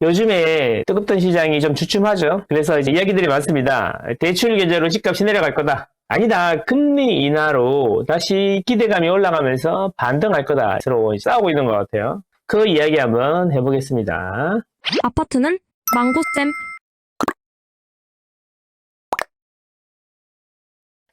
요즘에 뜨겁던 시장이 좀 주춤하죠. 그래서 이제 이야기들이 많습니다. 대출 계좌로 집값이 내려갈 거다. 아니다. 금리 인하로 다시 기대감이 올라가면서 반등할 거다. 서로 싸우고 있는 것 같아요. 그 이야기 한번 해보겠습니다. 아파트는 망고쌤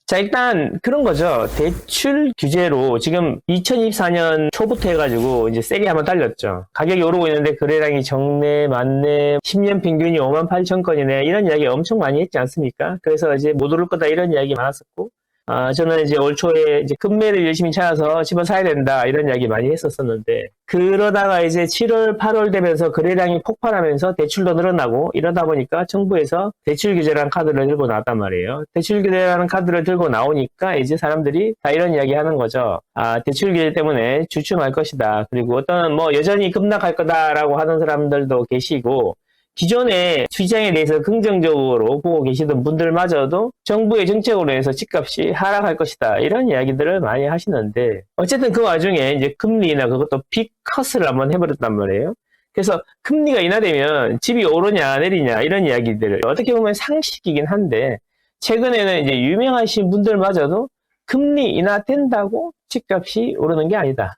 자, 일단 그런 거죠. 대출 규제로 지금 2024년 초부터 해가지고 이제 세게 한번 달렸죠. 가격이 오르고 있는데 거래량이 정내, 만내, 10년 평균이 5만 8천 건이네. 이런 이야기 엄청 많이 했지 않습니까? 그래서 이제 못 오를 거다 이런 이야기 많았었고. 아, 저는 이제 올 초에 이제 금매를 열심히 찾아서 집을 사야 된다 이런 이야기 많이 했었었는데 그러다가 이제 7월, 8월 되면서 거래량이 폭발하면서 대출도 늘어나고 이러다 보니까 정부에서 대출 규제라는 카드를 들고 나왔단 말이에요. 대출 규제라는 카드를 들고 나오니까 이제 사람들이 다 이런 이야기 하는 거죠. 아, 대출 규제 때문에 주춤할 것이다. 그리고 어떤 뭐 여전히 급락할 거다라고 하는 사람들도 계시고 기존에 시장에 대해서 긍정적으로 보고 계시던 분들마저도 정부의 정책으로 해서 집값이 하락할 것이다. 이런 이야기들을 많이 하시는데, 어쨌든 그 와중에 이제 금리나 그것도 빅컷을 한번 해버렸단 말이에요. 그래서 금리가 인하되면 집이 오르냐 내리냐 이런 이야기들을 어떻게 보면 상식이긴 한데, 최근에는 이제 유명하신 분들마저도 금리 인하된다고 집값이 오르는 게 아니다.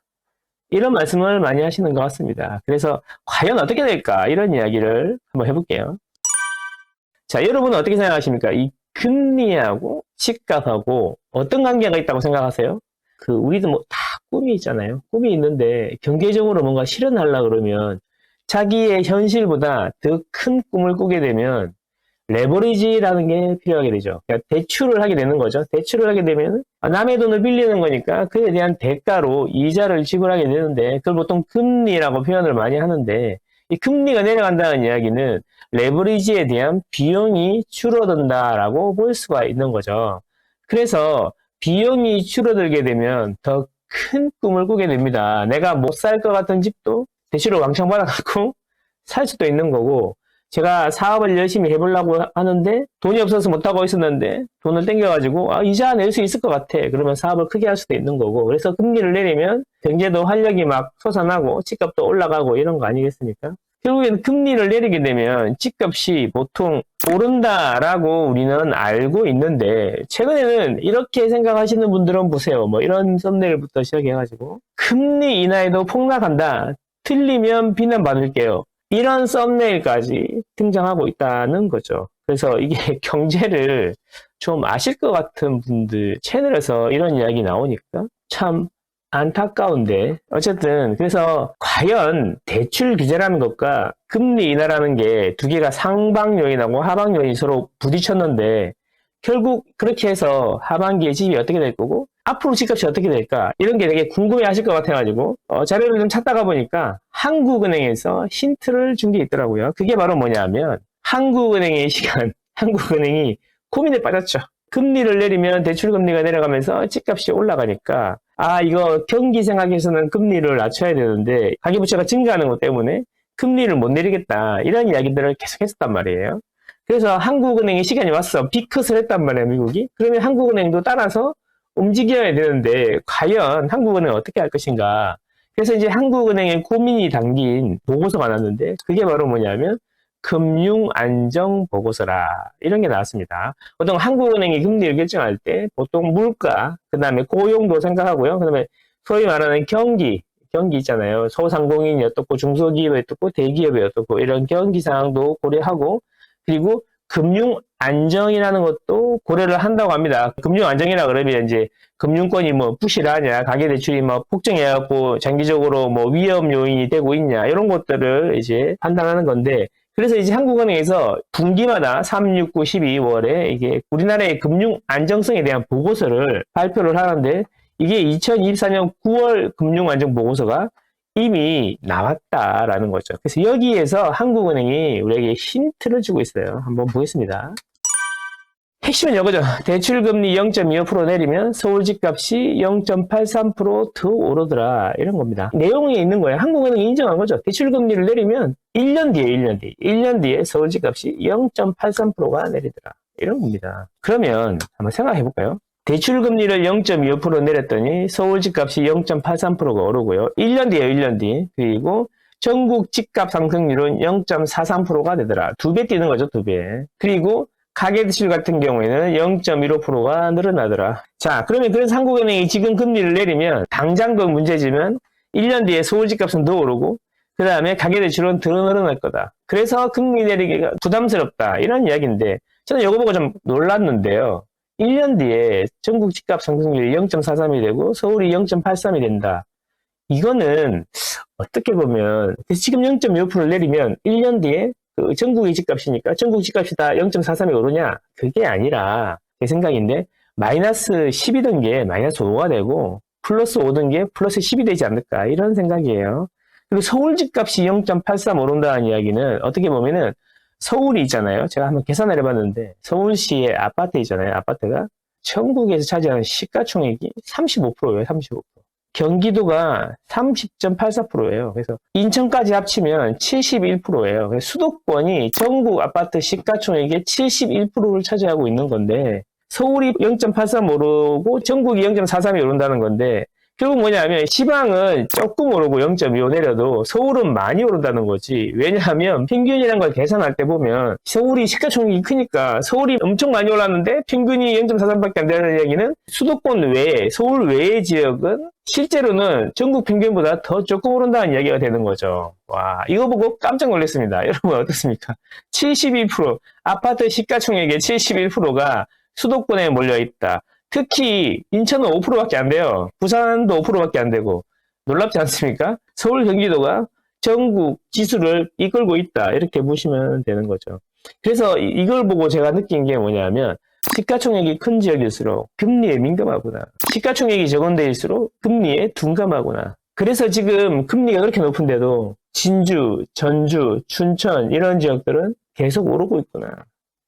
이런 말씀을 많이 하시는 것 같습니다. 그래서 과연 어떻게 될까? 이런 이야기를 한번 해볼게요. 자, 여러분은 어떻게 생각하십니까? 이 금리하고 집값하고 어떤 관계가 있다고 생각하세요? 그, 우리도 뭐 다 꿈이 있잖아요. 꿈이 있는데 경제적으로 뭔가 실현하려고 그러면 자기의 현실보다 더 큰 꿈을 꾸게 되면 레버리지라는 게 필요하게 되죠. 그러니까 대출을 하게 되는 거죠. 대출을 하게 되면 아, 남의 돈을 빌리는 거니까 그에 대한 대가로 이자를 지불하게 되는데 그걸 보통 금리라고 표현을 많이 하는데 이 금리가 내려간다는 이야기는 레버리지에 대한 비용이 줄어든다라고 볼 수가 있는 거죠. 그래서 비용이 줄어들게 되면 더 큰 꿈을 꾸게 됩니다. 내가 못 살 것 같은 집도 대출을 왕창 받아갖고 살 수도 있는 거고 제가 사업을 열심히 해보려고 하는데 돈이 없어서 못하고 있었는데 돈을 땡겨가지고 아, 이자 낼 수 있을 것 같아. 그러면 사업을 크게 할 수도 있는 거고 그래서 금리를 내리면 경제도 활력이 막 솟아나고 집값도 올라가고 이런 거 아니겠습니까? 결국엔 금리를 내리게 되면 집값이 보통 오른다라고 우리는 알고 있는데 최근에는 이렇게 생각하시는 분들은 보세요. 뭐 이런 썸네일부터 시작해가지고 금리 인하에도 폭락한다. 틀리면 비난받을게요. 이런 썸네일까지 등장하고 있다는 거죠. 그래서 이게 경제를 좀 아실 것 같은 분들 채널에서 이런 이야기 나오니까 참 안타까운데 어쨌든 그래서 과연 대출 규제라는 것과 금리 인하라는 게 두 개가 상방 요인하고 하방 요인이 서로 부딪혔는데 결국 그렇게 해서 하반기에 집이 어떻게 될 거고 앞으로 집값이 어떻게 될까? 이런 게 되게 궁금해 하실 것 같아가지고 어, 자료를 좀 찾다가 보니까 한국은행에서 힌트를 준 게 있더라고요. 그게 바로 뭐냐면 한국은행의 시간. 한국은행이 고민에 빠졌죠. 금리를 내리면 대출금리가 내려가면서 집값이 올라가니까 아 이거 경기 생각해서는 금리를 낮춰야 되는데 가계부채가 증가하는 것 때문에 금리를 못 내리겠다. 이런 이야기들을 계속 했었단 말이에요. 그래서 한국은행의 시간이 왔어. 비컷을 했단 말이에요 미국이. 그러면 한국은행도 따라서 움직여야 되는데 과연 한국은행은 어떻게 할 것인가 그래서 이제 한국은행의 고민이 담긴 보고서가 나왔는데 그게 바로 뭐냐면 금융 안정 보고서라 이런 게 나왔습니다. 보통 한국은행이 금리를 결정할 때 보통 물가, 그 다음에 고용도 생각하고요. 그 다음에 소위 말하는 경기, 경기 있잖아요. 소상공인이 어떻고 중소기업이 어떻고 대기업이 어떻고 이런 경기 상황도 고려하고 그리고 금융 안정이라는 것도 고려를 한다고 합니다. 금융 안정이라 그러면 이제 금융권이 뭐 부실하냐, 가계대출이 뭐 폭증해갖고 장기적으로 뭐 위험 요인이 되고 있냐 이런 것들을 이제 판단하는 건데 그래서 이제 한국은행에서 분기마다 3, 6, 9, 12월에 이게 우리나라의 금융 안정성에 대한 보고서를 발표를 하는데 이게 2024년 9월 금융 안정 보고서가 이미 나왔다라는 거죠. 그래서 여기에서 한국은행이 우리에게 힌트를 주고 있어요. 한번 보겠습니다. 핵심은 이거죠. 대출금리 0.25% 내리면 서울 집값이 0.83%더 오르더라. 이런 겁니다. 내용에 있는 거예요. 한국은행이 인정한 거죠. 대출금리를 내리면 1년 뒤에, 1년 뒤에, 1년 뒤에 서울 집값이 0.83%가 내리더라. 이런 겁니다. 그러면 한번 생각해 볼까요? 대출금리를 0.25% 내렸더니 서울 집값이 0.83%가 오르고요. 1년 뒤에, 1년 뒤. 그리고 전국 집값 상승률은 0.43%가 되더라. 두 배 뛰는 거죠, 두 배. 그리고 가계대출 같은 경우에는 0.15%가 늘어나더라. 자, 그러면 그래서 한국은행이 지금 금리를 내리면 당장 그 문제지만 1년 뒤에 서울 집값은 더 오르고 그 다음에 가계대출은 더 늘어날 거다. 그래서 금리 내리기가 부담스럽다. 이런 이야기인데 저는 이거 보고 좀 놀랐는데요. 1년 뒤에 전국 집값 상승률이 0.43이 되고 서울이 0.83이 된다. 이거는 어떻게 보면 지금 0.5%를 내리면 1년 뒤에 그 전국의 집값이니까 전국 집값이 다 0.43이 오르냐? 그게 아니라 제 생각인데 마이너스 10이던 게 마이너스 5가 되고 플러스 5던 게 플러스 10이 되지 않을까 이런 생각이에요. 그리고 서울 집값이 0.83 오른다는 이야기는 어떻게 보면은 서울이 있잖아요. 제가 한번 계산을 해봤는데 서울시의 아파트 있잖아요. 아파트가 전국에서 차지하는 시가총액이 35%예요. 35%. 경기도가 30.84%예요. 그래서 인천까지 합치면 71%예요. 수도권이 전국 아파트 시가총액의 71%를 차지하고 있는 건데 서울이 0.83 오르고 전국이 0.43이 오른다는 건데 결국 뭐냐면 지방은 조금 오르고 0.25 내려도 서울은 많이 오른다는 거지. 왜냐하면 평균이라는 걸 계산할 때 보면 서울이 시가총액이 크니까 서울이 엄청 많이 올랐는데 평균이 0.43밖에 안 되는 얘기는 수도권 외에 서울 외의 지역은 실제로는 전국 평균보다 더 조금 오른다는 이야기가 되는 거죠. 와, 이거 보고 깜짝 놀랐습니다. 여러분 어떻습니까? 72% 아파트 시가총액의 71%가 수도권에 몰려 있다. 특히 인천은 5%밖에 안 돼요. 부산도 5%밖에 안 되고 놀랍지 않습니까? 서울 경기도가 전국 지수를 이끌고 있다. 이렇게 보시면 되는 거죠. 그래서 이- 이걸 보고 제가 느낀 게 뭐냐면 시가총액이 큰 지역일수록 금리에 민감하구나. 시가총액이 적은 데일수록 금리에 둔감하구나. 그래서 지금 금리가 그렇게 높은데도 진주, 전주, 춘천 이런 지역들은 계속 오르고 있구나.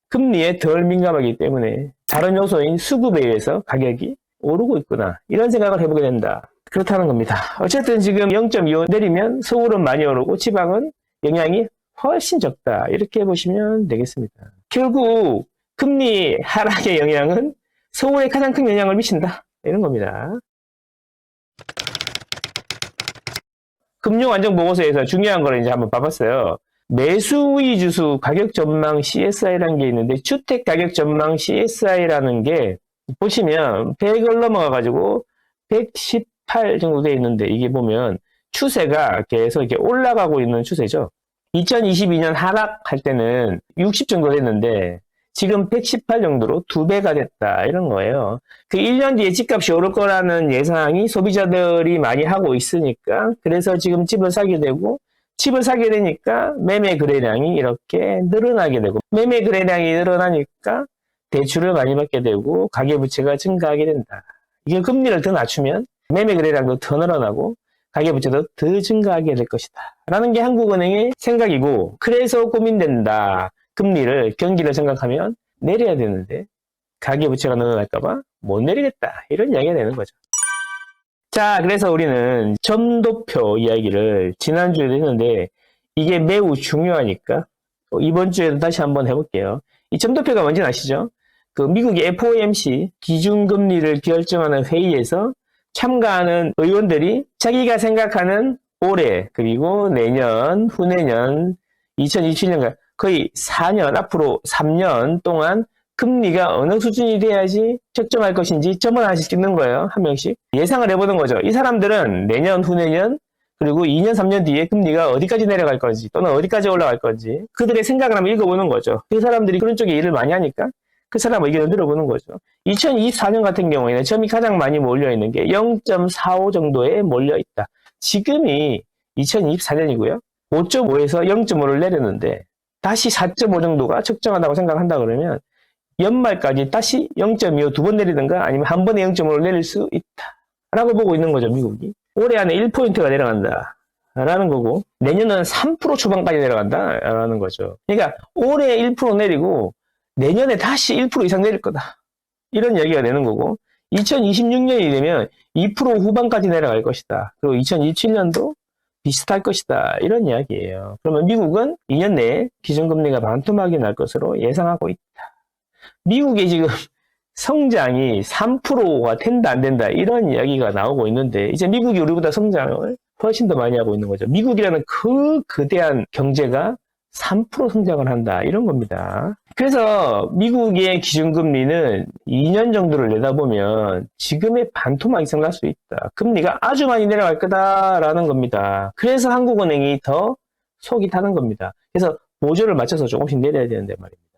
금리에 덜 민감하기 때문에 다른 요소인 수급에 의해서 가격이 오르고 있구나. 이런 생각을 해보게 된다. 그렇다는 겁니다. 어쨌든 지금 0.25 내리면 서울은 많이 오르고 지방은 영향이 훨씬 적다. 이렇게 보시면 되겠습니다. 결국 금리 하락의 영향은 서울에 가장 큰 영향을 미친다. 이런 겁니다. 금융안정보고서에서 중요한 거를 이제 한번 봐봤어요. 매수 위주수 가격 전망 CSI라는 게 있는데 주택 가격 전망 CSI라는 게 보시면 100을 넘어가 가지고 118 정도 돼 있는데 이게 보면 추세가 계속 이렇게 올라가고 있는 추세죠. 2022년 하락할 때는 60 정도 됐는데 지금 118 정도로 두 배가 됐다 이런 거예요. 그 1년 뒤에 집값이 오를 거라는 예상이 소비자들이 많이 하고 있으니까 그래서 지금 집을 사게 되고 집을 사게 되니까 매매 거래량이 이렇게 늘어나게 되고 매매 거래량이 늘어나니까 대출을 많이 받게 되고 가계부채가 증가하게 된다. 이게 금리를 더 낮추면 매매 거래량도 더 늘어나고 가계부채도 더 증가하게 될 것이다. 라는 게 한국은행의 생각이고 그래서 고민된다. 금리를 경기를 생각하면 내려야 되는데 가계부채가 늘어날까봐 못 내리겠다. 이런 이야기가 되는 거죠. 자, 그래서 우리는 점도표 이야기를 지난주에도 했는데 이게 매우 중요하니까 이번 주에도 다시 한번 해볼게요. 이 점도표가 뭔지 아시죠? 그 미국의 FOMC 기준금리를 결정하는 회의에서 참가하는 의원들이 자기가 생각하는 올해 그리고 내년, 후내년, 2027년 거의 4년 앞으로 3년 동안 금리가 어느 수준이 돼야지 책정할 것인지 점을 하나씩 찍는 거예요. 한 명씩. 예상을 해보는 거죠. 이 사람들은 내년, 후내년, 그리고 2년, 3년 뒤에 금리가 어디까지 내려갈 건지 또는 어디까지 올라갈 건지 그들의 생각을 한번 읽어보는 거죠. 그 사람들이 그런 쪽에 일을 많이 하니까 그 사람 의견을 들어보는 거죠. 2024년 같은 경우에는 점이 가장 많이 몰려있는 게 0.45 정도에 몰려있다. 지금이 2024년이고요. 5.5에서 0.5를 내렸는데 다시 4.5 정도가 적정하다고 생각한다 그러면 연말까지 다시 0.25 두 번 내리든가 아니면 한 번에 0.5를 내릴 수 있다. 라고 보고 있는 거죠, 미국이. 올해 안에 1포인트가 내려간다. 라는 거고, 내년은 3% 초반까지 내려간다. 라는 거죠. 그러니까 올해 1% 내리고, 내년에 다시 1% 이상 내릴 거다. 이런 얘기가 되는 거고, 2026년이 되면 2% 후반까지 내려갈 것이다. 그리고 2027년도 비슷할 것이다. 이런 이야기예요. 그러면 미국은 2년 내에 기준금리가 반토막이 날 것으로 예상하고 있다. 미국의 지금 성장이 3%가 된다 안 된다 이런 이야기가 나오고 있는데 이제 미국이 우리보다 성장을 훨씬 더 많이 하고 있는 거죠. 미국이라는 그 거대한 경제가 3% 성장을 한다. 이런 겁니다. 그래서 미국의 기준금리는 2년 정도를 내다보면 지금의 반토막 이상 날 수 있다. 금리가 아주 많이 내려갈 거다라는 겁니다. 그래서 한국은행이 더 속이 타는 겁니다. 그래서 보조를 맞춰서 조금씩 내려야 되는데 말입니다.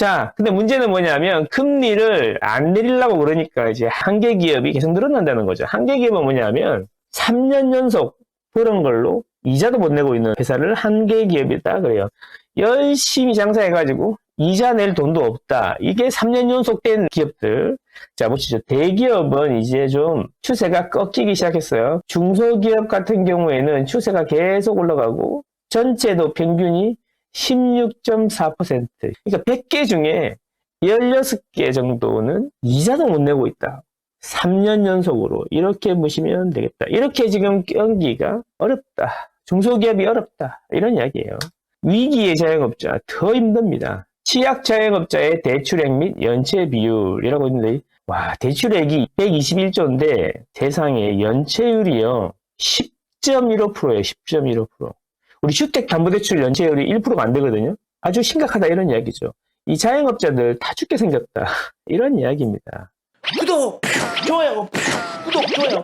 자, 근데 문제는 뭐냐면 금리를 안 내리려고 그러니까 이제 한계 기업이 계속 늘어난다는 거죠. 한계 기업은 뭐냐면 3년 연속 그런 걸로 이자도 못 내고 있는 회사를 한계 기업이다 그래요. 열심히 장사해가지고 이자 낼 돈도 없다. 이게 3년 연속 된 기업들. 자, 보시죠. 대기업은 이제 좀 추세가 꺾이기 시작했어요. 중소기업 같은 경우에는 추세가 계속 올라가고 전체도 평균이 16.4%. 그러니까 100개 중에 16개 정도는 이자도 못 내고 있다. 3년 연속으로 이렇게 보시면 되겠다. 이렇게 지금 경기가 어렵다. 중소기업이 어렵다. 이런 이야기예요. 위기의 자영업자 더 힘듭니다. 취약 자영업자의 대출액 및 연체 비율이라고 있는데 와 대출액이 121조인데 대상의 연체율이요 10.15%예요. 10.15%. 우리 주택 담보대출 연체율이 1%가 안 되거든요. 아주 심각하다 이런 이야기죠. 이 자영업자들 다 죽게 생겼다. 이런 이야기입니다. 구독, 좋아요, 구독, 좋아요.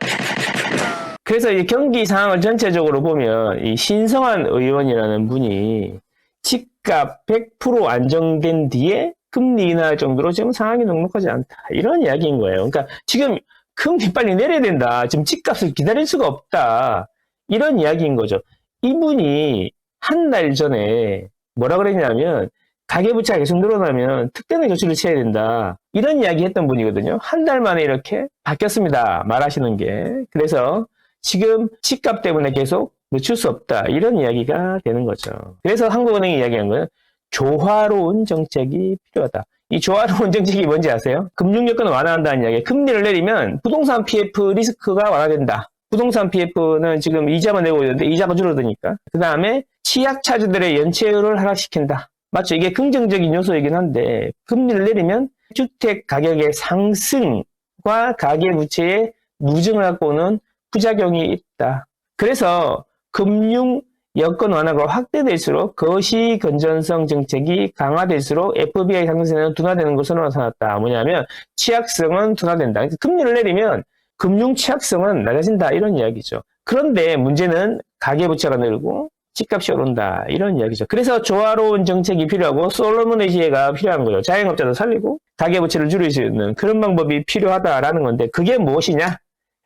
그래서 이 경기 상황을 전체적으로 보면 이 신성한 의원이라는 분이 집값 100% 안정된 뒤에 금리 인하할 정도로 지금 상황이 넉넉하지 않다. 이런 이야기인 거예요. 그러니까 지금 금리 빨리 내려야 된다. 지금 집값을 기다릴 수가 없다. 이런 이야기인 거죠. 이분이 한 달 전에 뭐라 그랬냐면 가계부채가 계속 늘어나면 특대는 조치를 취해야 된다. 이런 이야기 했던 분이거든요. 한 달 만에 이렇게 바뀌었습니다. 말하시는 게. 그래서 지금 집값 때문에 계속 늦출 수 없다. 이런 이야기가 되는 거죠. 그래서 한국은행이 이야기한 거는 조화로운 정책이 필요하다. 이 조화로운 정책이 뭔지 아세요? 금융여건을 완화한다는 이야기. 금리를 내리면 부동산 PF 리스크가 완화된다. 부동산 PF는 지금 이자만 내고 있는데 이자가 줄어드니까. 그 다음에 취약차주들의 연체율을 하락시킨다. 맞죠? 이게 긍정적인 요소이긴 한데 금리를 내리면 주택 가격의 상승과 가계 부채의 누증을 갖고 오는 부작용이 있다. 그래서 금융 여건 완화가 확대될수록 거시 건전성 정책이 강화될수록 FBI 상승세는 둔화되는 것으로 나타났다. 뭐냐면 취약성은 둔화된다. 금리를 내리면 금융 취약성은 낮아진다. 이런 이야기죠. 그런데 문제는 가계부채가 늘고 집값이 오른다. 이런 이야기죠. 그래서 조화로운 정책이 필요하고 솔로몬의 지혜가 필요한 거죠. 자영업자도 살리고 가계부채를 줄일 수 있는 그런 방법이 필요하다라는 건데 그게 무엇이냐?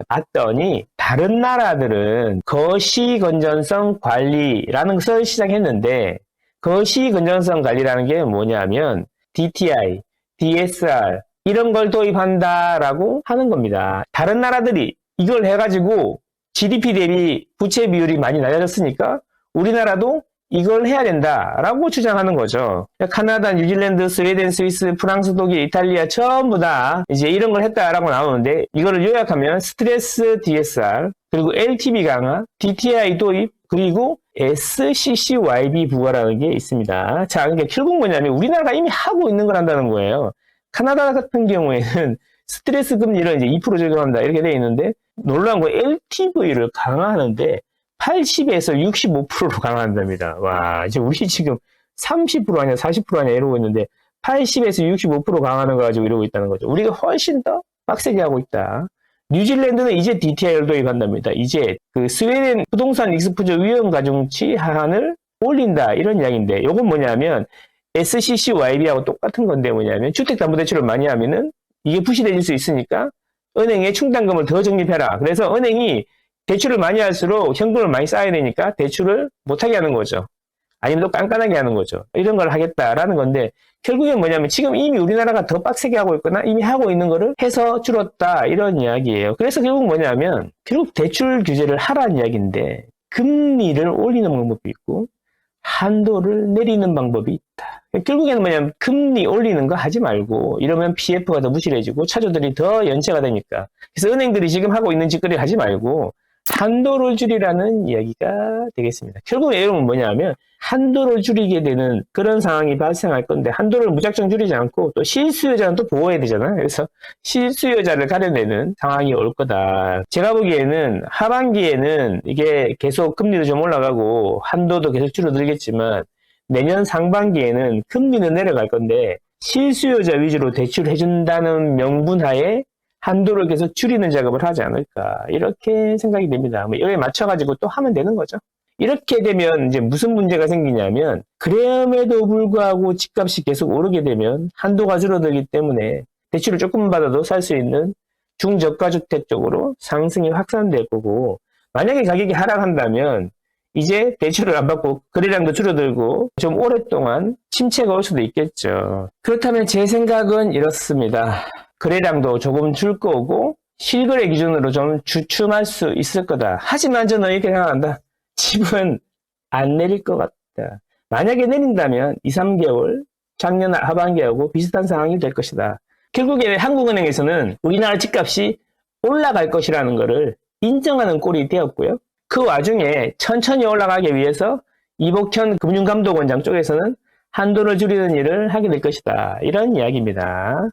봤더니 다른 나라들은 거시건전성 관리라는 것을 시작했는데 거시건전성 관리라는 게 뭐냐면 DTI, DSR 이런 걸 도입한다라고 하는 겁니다. 다른 나라들이 이걸 해가지고 GDP 대비 부채 비율이 많이 낮아졌으니까 우리나라도 이걸 해야 된다라고 주장하는 거죠. 카나다, 뉴질랜드, 스웨덴, 스위스, 프랑스, 독일, 이탈리아 전부 다 이제 이런 걸 했다라고 나오는데 이거를 요약하면 스트레스 DSR 그리고 LTV 강화, DTI 도입 그리고 SCCYB 부과라는 게 있습니다. 자, 그러니까 결국 뭐냐면 우리나라가 이미 하고 있는 걸 한다는 거예요. 카나다 같은 경우에는 스트레스 금리를 이제 2% 적용한다 이렇게 돼 있는데 놀라운 거 LTV를 강화하는데 80에서 65%로 강화한답니다. 와, 이제 우리 지금 30% 아니야, 40% 아니야 이러고 있는데 80에서 65% 강화하는 거 가지고 이러고 있다는 거죠. 우리가 훨씬 더 빡세게 하고 있다. 뉴질랜드는 이제 DTI를 도입한답니다. 이제 그 스웨덴 부동산 익스포저 위험 가중치 하한을 올린다 이런 이야기인데 이건 뭐냐면 SCCYB하고 똑같은 건데 뭐냐면 주택담보대출을 많이 하면은 이게 부실해질 수 있으니까 은행에 충당금을 더 적립해라. 그래서 은행이 대출을 많이 할수록 현금을 많이 쌓아야 되니까 대출을 못하게 하는 거죠. 아니면 또 깐깐하게 하는 거죠. 이런 걸 하겠다라는 건데 결국엔 뭐냐면 지금 이미 우리나라가 더 빡세게 하고 있거나 이미 하고 있는 거를 해서 줄었다 이런 이야기예요. 그래서 결국 뭐냐면 결국 대출 규제를 하라는 이야기인데 금리를 올리는 방법이 있고 한도를 내리는 방법이 있다. 결국에는 뭐냐면 금리 올리는 거 하지 말고 이러면 PF가 더 무실해지고 차주들이 더 연체가 되니까 그래서 은행들이 지금 하고 있는 짓거리 하지 말고 한도를 줄이라는 이야기가 되겠습니다. 결국 내용은 뭐냐면 한도를 줄이게 되는 그런 상황이 발생할 건데 한도를 무작정 줄이지 않고 또 실수요자는 또 보호해야 되잖아요. 그래서 실수요자를 가려내는 상황이 올 거다. 제가 보기에는 하반기에는 이게 계속 금리도 좀 올라가고 한도도 계속 줄어들겠지만 내년 상반기에는 금리는 내려갈 건데 실수요자 위주로 대출해준다는 명분하에 한도를 계속 줄이는 작업을 하지 않을까 이렇게 생각이 됩니다. 뭐 여기에 맞춰가지고 또 하면 되는 거죠. 이렇게 되면 이제 무슨 문제가 생기냐면 그럼에도 불구하고 집값이 계속 오르게 되면 한도가 줄어들기 때문에 대출을 조금 받아도 살 수 있는 중저가 주택 쪽으로 상승이 확산될 거고 만약에 가격이 하락한다면 이제 대출을 안 받고 거래량도 줄어들고 좀 오랫동안 침체가 올 수도 있겠죠. 그렇다면 제 생각은 이렇습니다. 거래량도 조금 줄 거고 실거래 기준으로 좀 주춤할 수 있을 거다. 하지만 저는 이렇게 생각한다. 집은 안 내릴 것 같다. 만약에 내린다면 2, 3개월 작년 하반기하고 비슷한 상황이 될 것이다. 결국에 한국은행에서는 우리나라 집값이 올라갈 것이라는 것을 인정하는 꼴이 되었고요. 그 와중에 천천히 올라가기 위해서 이복현 금융감독원장 쪽에서는 한도를 줄이는 일을 하게 될 것이다. 이런 이야기입니다.